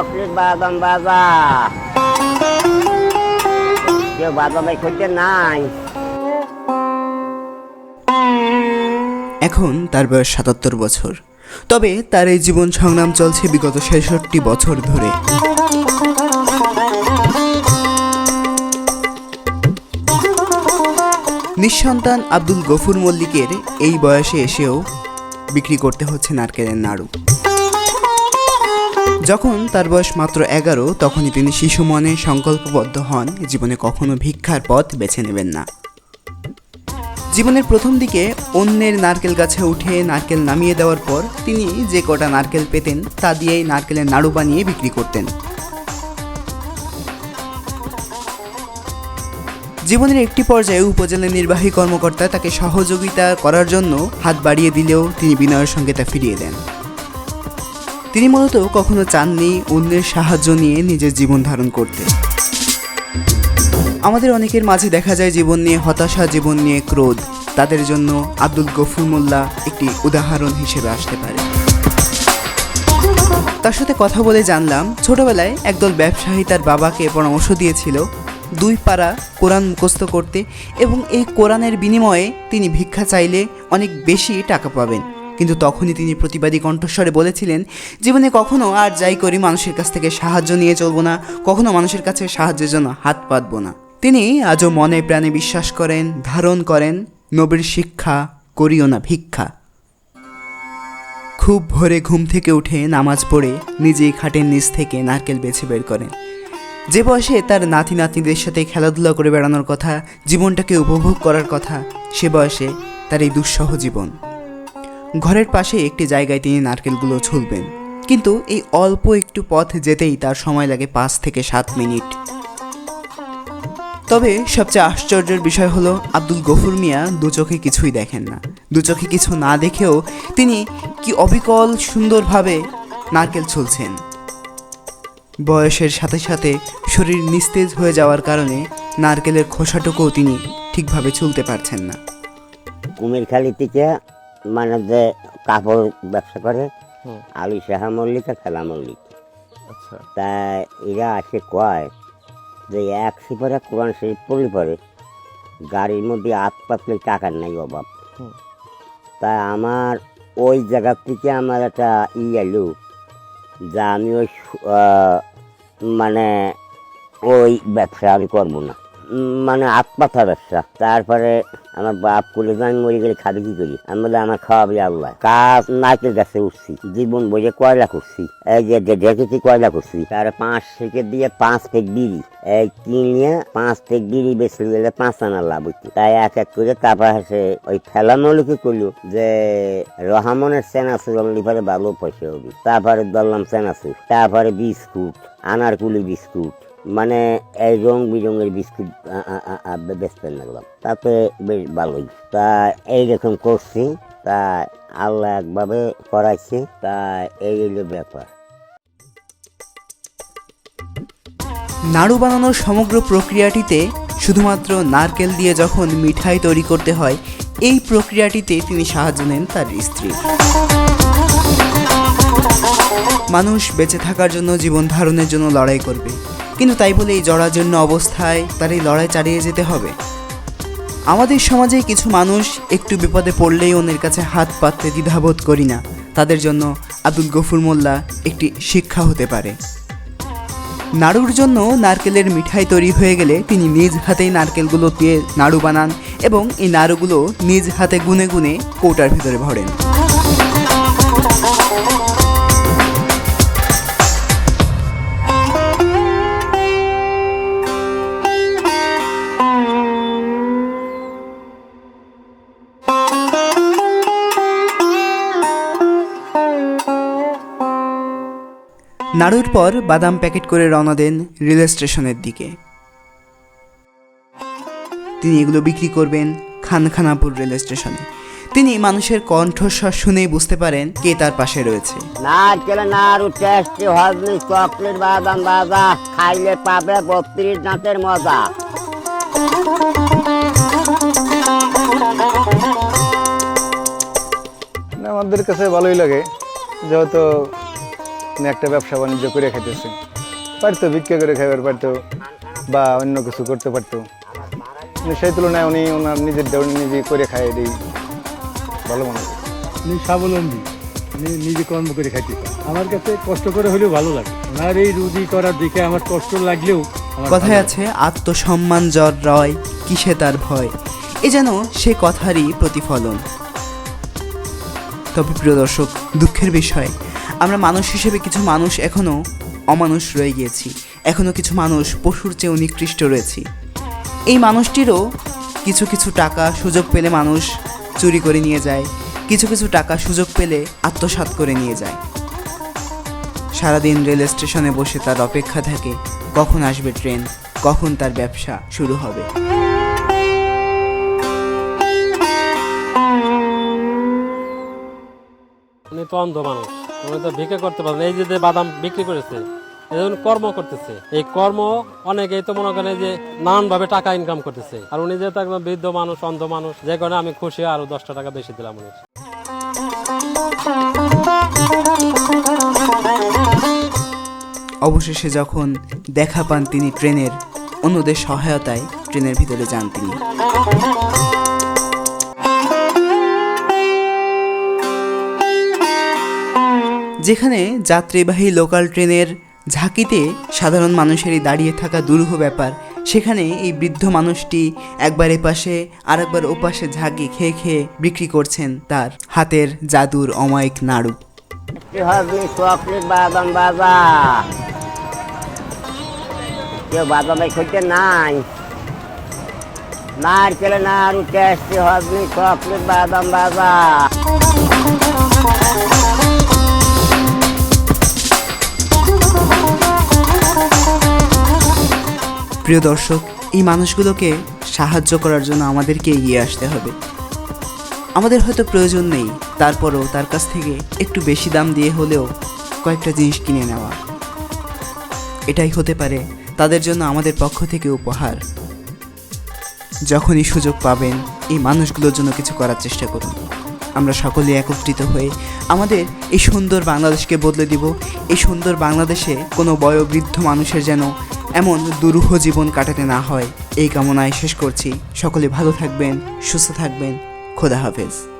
Chocolate বাদাম বাজা। কেউ বাদামে খুঁজতে নাই। এখন তার বয়স সাতাত্তর বছর। তবে তার এই জীবন সংগ্রাম চলছে বিগত ছেষট্টি বছর ধরে। নিঃসন্তান আব্দুল গফুর মল্লিকের এই বয়সে এসেও বিক্রি করতে হচ্ছে নারকেলের নাড়ু। যখন তার বয়স মাত্র এগারো, তখনই তিনি শিশু মনে সংকল্পবদ্ধ হন, জীবনে কখনো ভিক্ষার পথ বেছে নেবেন না। জীবনের প্রথম দিকে অন্যের নারকেল গাছে উঠে নারকেল নামিয়ে দেওয়ার পর তিনি যে কটা নারকেল পেতেন, তা দিয়েই নারকেলের নাড়ু বানিয়ে বিক্রি করতেন। জীবনের একটি পর্যায়ে উপজেলা নির্বাহী কর্মকর্তা তাকে সহযোগিতা করার জন্য হাত বাড়িয়ে দিলেও তিনি বিনয়ের সঙ্গে তা ফিরিয়ে দেন। তিনি মূলত কখনো চাননি অন্যের সাহায্য নিয়ে নিজের জীবন ধারণ করতে। আমাদের অনেকের মাঝে দেখা যায় জীবন নিয়ে হতাশা, জীবন নিয়ে ক্রোধ। তাদের জন্য আব্দুল গফুর মোল্লা একটি উদাহরণ হিসেবে আসতে পারে। তার সাথে কথা বলে জানলাম, ছোটবেলায় একদল ব্যবসায়ী তার বাবাকে পরামর্শ দিয়েছিল দুই পাড়া কোরআন মুখস্থ করতে এবং এই কোরআনের বিনিময়ে তিনি ভিক্ষা চাইলে অনেক বেশি টাকা পাবেন। কিন্তু তখনই তিনি প্রতিবাদী কণ্ঠস্বরে বলেছিলেন, জীবনে কখনো আর যাই করি মানুষের কাছ থেকে সাহায্য নিয়ে চলবো না, কখনো মানুষের কাছে সাহায্যের জন্য হাত পাতবো না। তিনি আজও মনে প্রাণে বিশ্বাস করেন, ধারণ করেন, নবীর শিক্ষা করিও না ভিক্ষা। খুব ভোরে ঘুম থেকে উঠে নামাজ পড়ে নিজেই খাটের নিচ থেকে নারকেল বেছে বের করেন। যে বয়সে তার নাতি নাতনিদের সাথে খেলাধুলা করে বেড়ানোর কথা, জীবনটাকে উপভোগ করার কথা, সে বয়সে তার এই দুঃসহ জীবন। ঘরের পাশে একটি জায়গায় তিনি নারকেলগুলো ছুলবেন। কিন্তু এই অল্প একটু পথ যেতেই তার সময় লাগে পাঁচ থেকে সাত মিনিট। তবে সবচেয়ে আশ্চর্যের বিষয় হলো, আব্দুল গফুর মিয়া দু চোখে কিছুই দেখেন না। দু চোখে কিছু না দেখেও তিনি কি অবিকল সুন্দরভাবে নারকেল ছুলছেন। বয়সের সাথে সাথে শরীর নিস্তেজ হয়ে যাওয়ার কারণে নারকেলের খোসাটুকুও তিনি ঠিকভাবে চুলতে পারছেন না। কুমির খালি থেকে মানে যে কাপড় ব্যবসা করে আলু শাহা মল্লিক আর খেলা মল্লিক। আচ্ছা। তা এরা আসে কয় যে এক সিপারে কোরআন শরীফ পড়লে পরে গাড়ির মধ্যে হাত পাতলে টাকার নাই অভাব। তা আমার ওই জায়গা থেকে আমার একটা ই এলো যা আমি ওই মানে ওই ব্যবসা আমি করব না। মানে পাতা ব্যবসা। তারপরে আমার বাপ কুলে আমি মরে গেলে খাবে কি করি? আমি বলে আমার খাওয়াবি আল্লাহ। কাজ নাচের কাছে উঠছি, জীবন বইয়ে কয়লা করছি। এই যে দেখেছি কয়লা করছি। তার পাঁচ থেকে দিয়ে পাঁচ ফেক বিড়ি। এই কিনে পাঁচ ফেক বিড়ি বেশি গেলে পাঁচ আনা লাভ হইতো। তাই এক এক করে তারপর সে ওই ফেলামৌলিকে করল যে, রহমানের সেনাসুর লিভারে ভালো পয়সা হবে। তারপরে ধরলাম সেনাসুর। তারপরে বিস্কুট, আনারকুলি বিস্কুট মানে এই রং বিরঙের বিস্কুট, আ- লাগলাম। তাতে বেশ ভালোই। তা এইরকম করছি, তা আল্লাহ একভাবে করাইছে, তা এই হলো ব্যাপার। নাড়ু বানানোর সমগ্র প্রক্রিয়াটিতে শুধুমাত্র নারকেল দিয়ে যখন মিঠাই তৈরি করতে হয়, এই প্রক্রিয়াটিতে তিনি সাহায্য নেন তার স্ত্রী। মানুষ বেঁচে থাকার জন্য জীবন ধারণের জন্য লড়াই করবে। কিন্তু তাই বলে এই জরাজীর্ণ অবস্থায় তার এই লড়াই চালিয়ে যেতে হবে। আমাদের সমাজে কিছু মানুষ একটু বিপদে পড়লেই অন্যের কাছে হাত পাততে দ্বিধাবোধ করি না। তাদের জন্য আব্দুল গফুর মোল্লা একটি শিক্ষা হতে পারে। নাড়ুর জন্য নারকেলের মিঠাই তৈরি হয়ে গেলে তিনি নিজ হাতেই নারকেলগুলো দিয়ে নাড়ু বানান এবং এই নাড়ুগুলো নিজ হাতে গুনে গুনে কৌটার ভিতরে ভরেন। নাড়ুর পর বাদাম প্যাকেট করে রওনা দেন রেল স্টেশনের দিকে। তিনি এগুলো বিক্রি করবেন খানখানাপুর রেল স্টেশনে। তিনি মানুষের কণ্ঠস্বর শুনেই বুঝতে পারেন কে তার পাশে রয়েছে। নারকেল নাড়ু টেস্টি হজমি চকলেট বাদাম বাজা খাইলে পাবে বত্রিশ দাঁতের মজা। আমাদের কাছে ভালোই লাগে যেহেতু উনি একটা ব্যবসা বাণিজ্য করে খাইতেছে পারতো ভিক্ষা করে খাইবার পারতো বা অন্য কিছু করতে পারতো। সেই তুলনায় উনি ওনার নিজের দেওয়া নিজে করে খায় এটাই ভালো মনে হয়। উনি স্বাবলম্বী উনি নিজে কর্ম করে খাইতে আমার কাছে কষ্ট করে হলেও ভালো লাগে। ওনার এই রুজি করার দিকে আমার কষ্ট লাগলেও কথায় আছে আত্মসম্মান জ্বর রয় কিসে তার ভয়? এ যেন সে কথারই প্রতিফলন। তবে প্রিয় দর্শক দুঃখের বিষয় আমরা মানুষ হিসেবে কিছু মানুষ এখনও অমানুষ রয়ে গিয়েছি। এখনও কিছু মানুষ পশুর চেয়েও নিকৃষ্ট রয়েছি। এই মানুষটিরও কিছু কিছু টাকা সুযোগ পেলে মানুষ চুরি করে নিয়ে যায়। কিছু কিছু টাকা সুযোগ পেলে আত্মসাৎ করে নিয়ে যায়। সারাদিন রেল স্টেশনে বসে তার অপেক্ষা থাকে, কখন আসবে ট্রেন, কখন তার ব্যবসা শুরু হবে। তো অন্ধ মানুষ। তো ভিক্ষা করতে পারেন এই যে বাদাম বিক্রি করেছে, এই যে উনি কর্ম করতেছে। এই কর্ম অনেকেই তো মনে করেন যে নানান ভাবে টাকা ইনকাম করতেছে। আর উনি যেহেতু একদম বৃদ্ধ মানুষ, অন্ধ মানুষ, যে কারণে আমি খুশি আরও দশটা টাকা বেশি দিলাম উনি অবশেষে যখন দেখা পান তিনি ট্রেনের, অন্যদের সহায়তায় ট্রেনের ভিতরে যান তিনি। যেখানে যাত্রীবাহী লোকাল ট্রেনের ঝাঁকিতে সাধারণ মানুষেরই দাঁড়িয়ে থাকা দুরূহ ব্যাপার। সেখানে এই বৃদ্ধ মানুষটি একবার এপাশে আর একবার ওপাশে ঝাঁকি খেয়ে খেয়ে বিক্রি করছেন তার হাতের জাদুর অমায়িক নাড়ু। বাদাম কেউ বাদামে নাই? নাড়ু টেস্টি হবে, চকলেট বাদাম বাবা প্রিয় দর্শক, এই মানুষগুলোকে সাহায্য করার জন্য আমাদেরকে এগিয়ে আসতে হবে। আমাদের হয়তো প্রয়োজন নেই, তারপরও তার কাছ থেকে একটু বেশি দাম দিয়ে হলেও কয়েকটা জিনিস কিনে নেওয়া। এটাই হতে পারে তাদের জন্য আমাদের পক্ষ থেকে উপহার। যখনই সুযোগ পাবেন, এই মানুষগুলোর জন্য কিছু করার চেষ্টা করুন। আমরা সকলে একত্রিত হয়ে আমাদের এই সুন্দর বাংলাদেশকে বদলে দিব। এই সুন্দর বাংলাদেশে কোনো বয়োবৃদ্ধ মানুষের যেন এমন দুরূহ জীবন কাটাতে না হয়। এই কামনায় শেষ করছি। সকলে ভালো থাকবেন, সুস্থ থাকবেন। খোদা হাফেজ।